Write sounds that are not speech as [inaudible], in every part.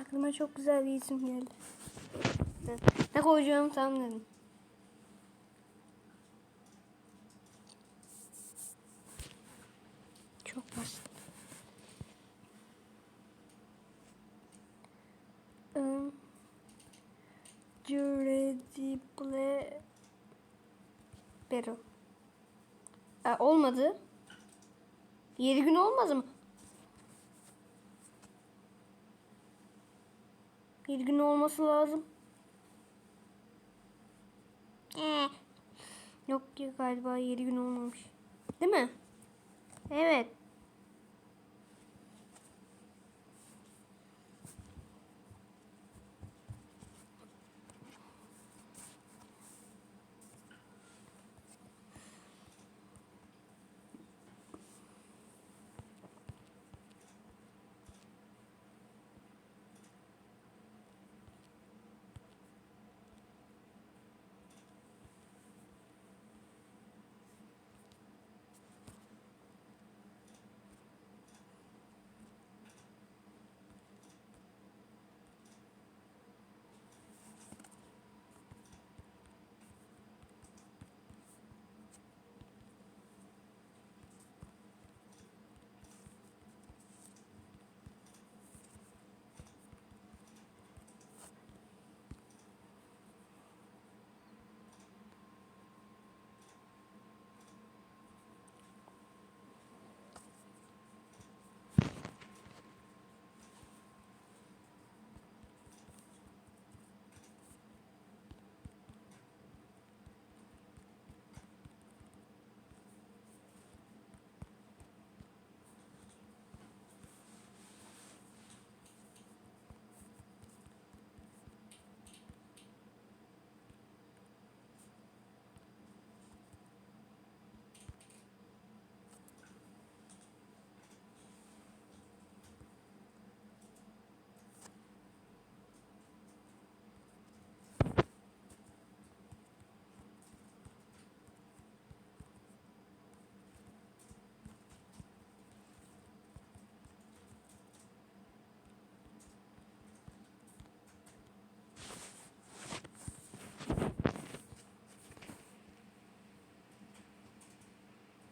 Aklıma çok güzel bir isim geldi. Ne koyacağım tam dedim. Çok basit. Um, Durable Bero. Aa, olmadı. 7 gün olmaz mı? 7 gün olması lazım. Ee, yok ya galiba 7 gün olmamış. Değil mi? Evet.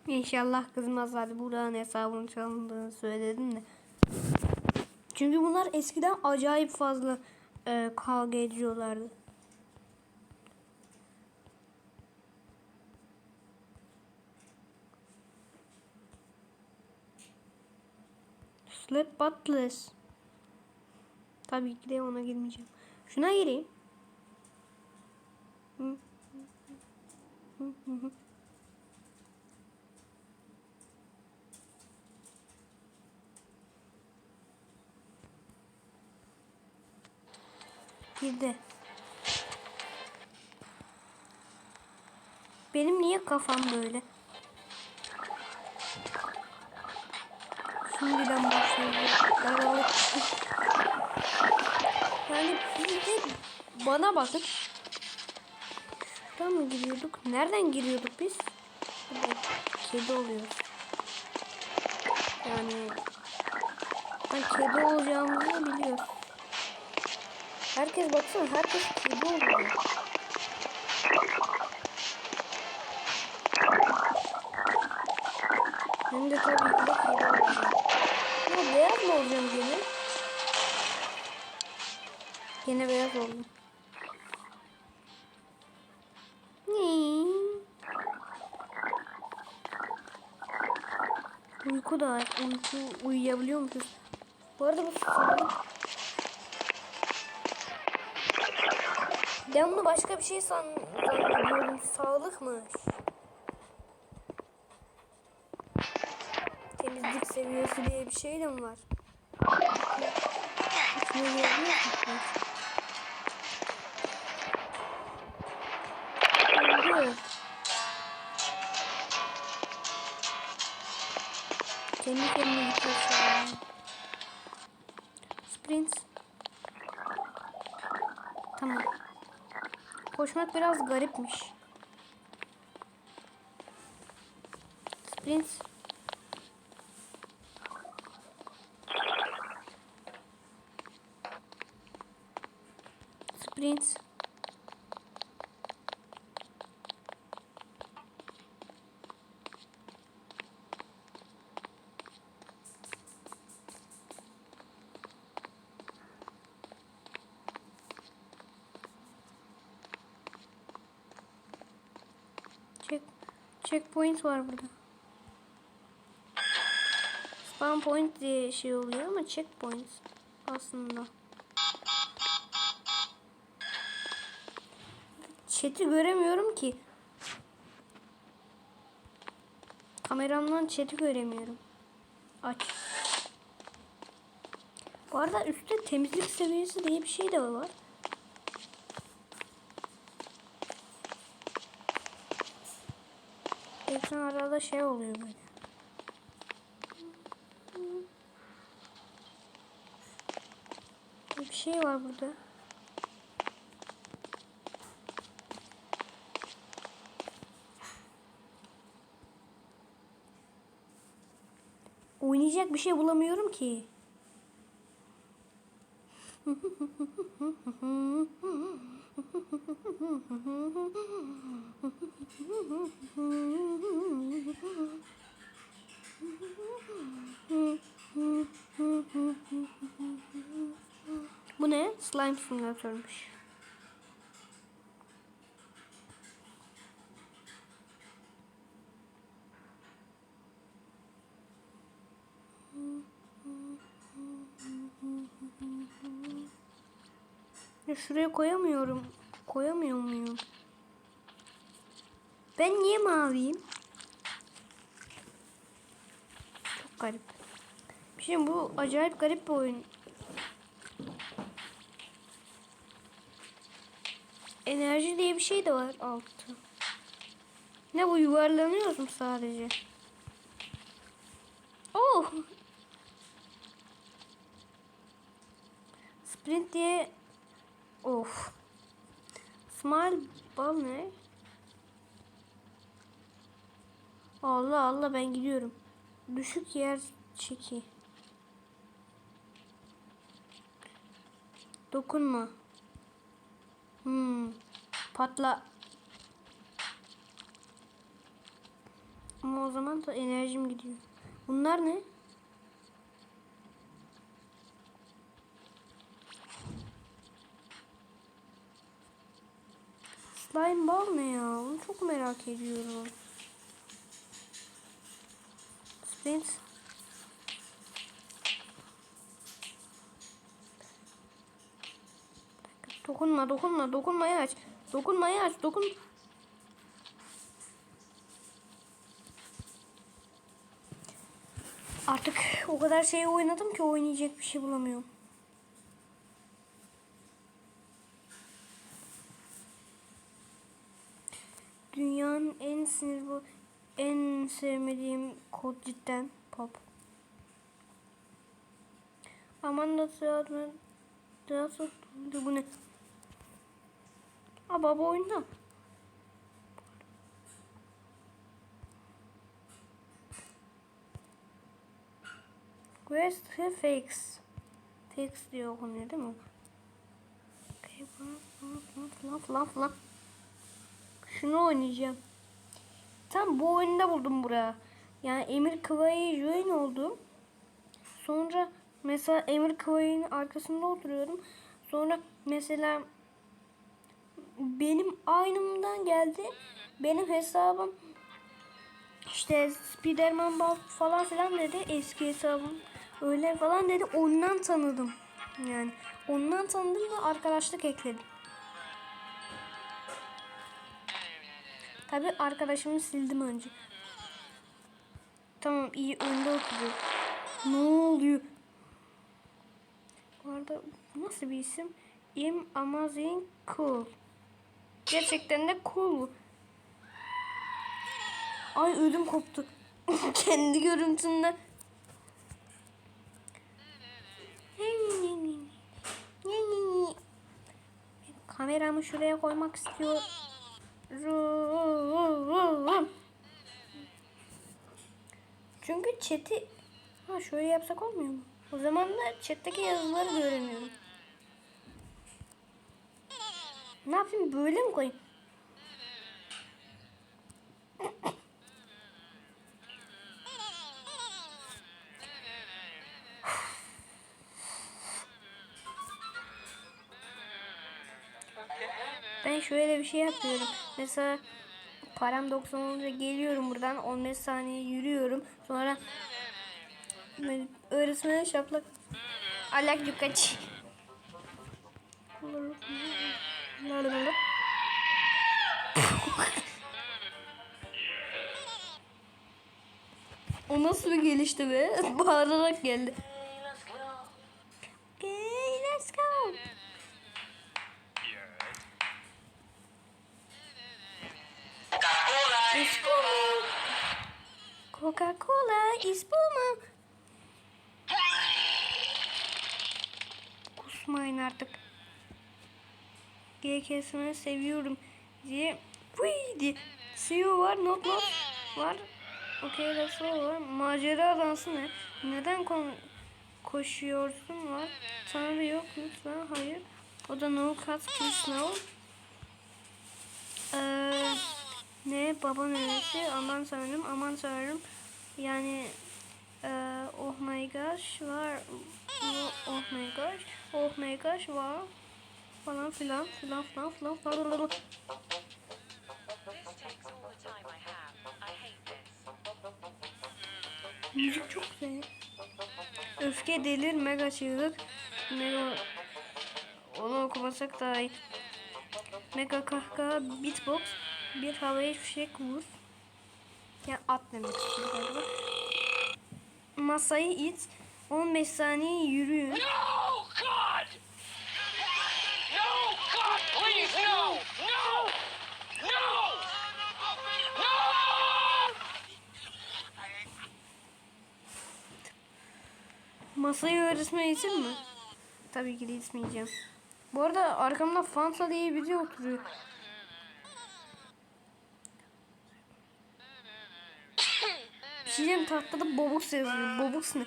İnşallah kızmazlar. Buranın hesabını çalındığını söyledim de. Çünkü bunlar eskiden acayip fazla e, kavga ediyorlardı. Slap Butless. Tabii ki de ona girmeyeceğim. Şuna gireyim. Hı. Hı hı hı. Girdi. Benim niye kafam böyle? Şimdiden başlayalım. Yani bir de bana bakın. Şuradan mı giriyorduk? Nereden giriyorduk biz? Burada kedi oluyoruz. Yani ben kedi olacağımızı biliyorum. Herkes baksana herkes kedi oluyor. Ben de tabii ki de kedi olacağım. Ya beyaz mı olacağım gene? Gene beyaz oldum. Uyku da var. Uyku uyuyabiliyor musunuz? Bu arada bu sağlık Ben bunu başka bir şey san zannediyorum. Sağlıkmış. Temizlik seviyesi diye bir şey de mi var? İçine. Kendi kendine gidiyor şu an. Sprint. Tamam. Koşmak biraz garipmiş. Sprint. Sprint. Checkpoint var burada. Spawn point diye şey oluyor ama checkpoint aslında. Chat'i göremiyorum ki. Kameramdan chat'i göremiyorum. Aç. Bu arada üstte temizlik seviyesi diye bir şey de var. Ekran arada şey oluyor böyle. Bir şey var burada. Oynayacak bir şey bulamıyorum ki. Ne? Slime simülatörmüş. Ya şuraya koyamıyorum. Koyamıyor muyum? Ben niye maviyim? Çok garip. Şimdi bu acayip garip bir oyun. Enerji diye bir şey de var altta. Ne bu yuvarlanıyorsun sadece. Oh. Sprint diye Of. Smile bal ne? Allah Allah ben gidiyorum. Düşük yer çeki. Dokunma. Hmm. Patla. Ama o zaman da enerjim gidiyor. Bunlar ne? Slime ball ne ya? Onu çok merak ediyorum. Sprint. Dokunma, dokunma, dokunmayı aç. Dokunmayı aç, dokun. Artık o kadar şey oynadım ki oynayacak bir şey bulamıyorum. Dünyanın en sinir bu en sevmediğim kod cidden pop. Aman da biraz bu ne? Aa baba oyunda. Quest fix. Fix diye okunuyor değil mi? Okay, falan falan falan. Şunu oynayacağım. Tam bu oyunda buldum buraya. Yani Emir Kıvay'ı join oldum. Sonra mesela Emir Kıvay'ın arkasında oturuyorum. Sonra mesela benim aynımdan geldi. Benim hesabım işte Spiderman Ball falan filan dedi. Eski hesabım öyle falan dedi. Ondan tanıdım. Yani ondan tanıdım da arkadaşlık ekledim. Tabi arkadaşımı sildim önce. Tamam iyi önde oturuyor. Ne oluyor? Bu arada nasıl bir isim? Im Amazing Cool. Gerçekten de cool. Ay ödüm koptu. [laughs] Kendi görüntümden. Kameramı şuraya koymak istiyorum. Çünkü chat'i ha şöyle yapsak olmuyor mu? O zaman da chat'teki yazıları göremiyorum. Ne yapayım böyle mi koyayım? Ben şöyle bir şey yapıyorum. Mesela param 90 olunca geliyorum buradan 15 saniye yürüyorum. Sonra öğretmene şaplak alak yukaç. [laughs] O nasıl bir gelişti be? [laughs] Bağırarak geldi. GK'sini seviyorum diye. Vıy diye. CEO var, not not var. Okey, all var. Macera dansı ne? Neden kon koşuyorsun var? Tanrı yok lütfen. Hayır. O da no cut please no. Ee, ne baba neresi? Aman tanrım, aman tanrım. Yani e, oh my gosh var. Oh my gosh. Oh my gosh var. Falan filan filan filan filan this. Müzik çok güzel. Öfke, delir, mega çığlık. Mega... Onu okumasak daha iyi. Mega kahkaha, beatbox. Bir havaya fişek vur. Ya at demek istiyor galiba. Masayı it. 15 saniye yürüyün. Masayı öğretmeye itin mi? Tabii ki de. Bu arada arkamda Fansa diye biri oturuyor. Bir şey diyeyim tahtada Bobux yazıyor. Bobux ne?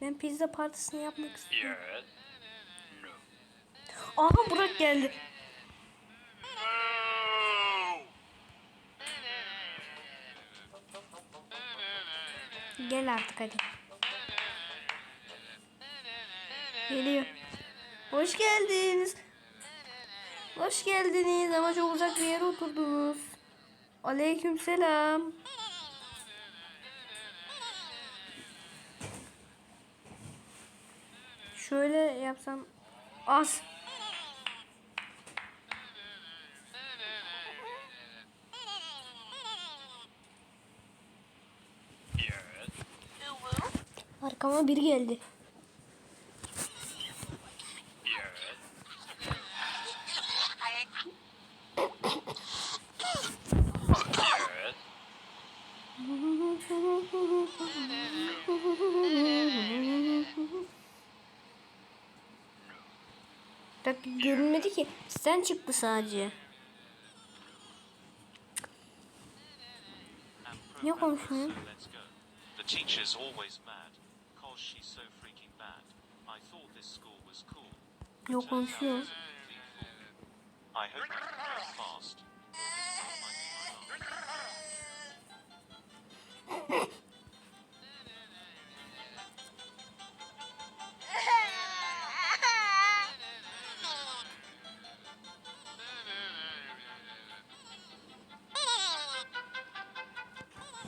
Ben pizza partisini yapmak istiyorum. Aha Burak geldi. Gel artık hadi. Geliyor. Hoş geldiniz. Hoş geldiniz ama çok uzak bir yere oturdunuz. Aleyküm selam. Şöyle yapsam az. Arkama biri geldi. Bak görünmedi ki. Sen çıktı sadece. Ne konuşuyorsun? The teacher's always mad, Yok konuşuyor.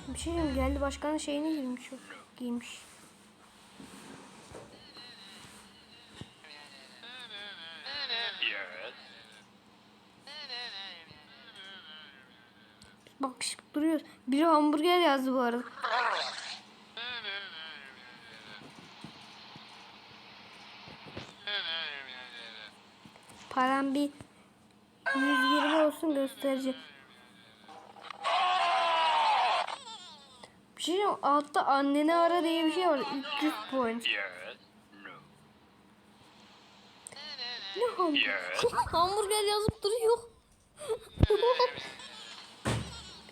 Bir şey diyeyim geldi başkanın şeyini giymiş o. Giymiş. Biri hamburger yazdı bu arada. Param bir 120 olsun göstereceğim. Bir şey diyeyim, altta anneni ara diye bir şey var. 300 point. Yes. No. Ne hamburger? Hamburger yazıp duruyor.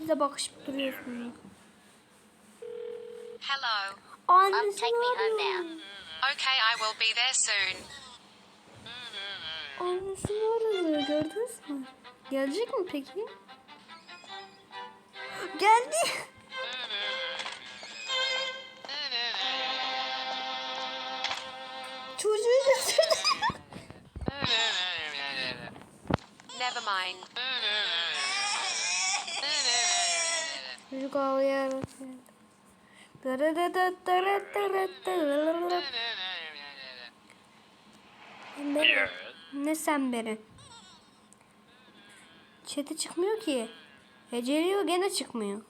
Bize bakışıp duruyorsun. Hello. Um, Annesini take me home now. Okay, I will be there soon. Annesini aradı. Gördünüz mü? Gelecek mi peki? Geldi. Çocuğu götürdü. Never mind. Çocuk ağlayarak. Ne, sen beri? Çete çıkmıyor ki. Eceliyor gene çıkmıyor.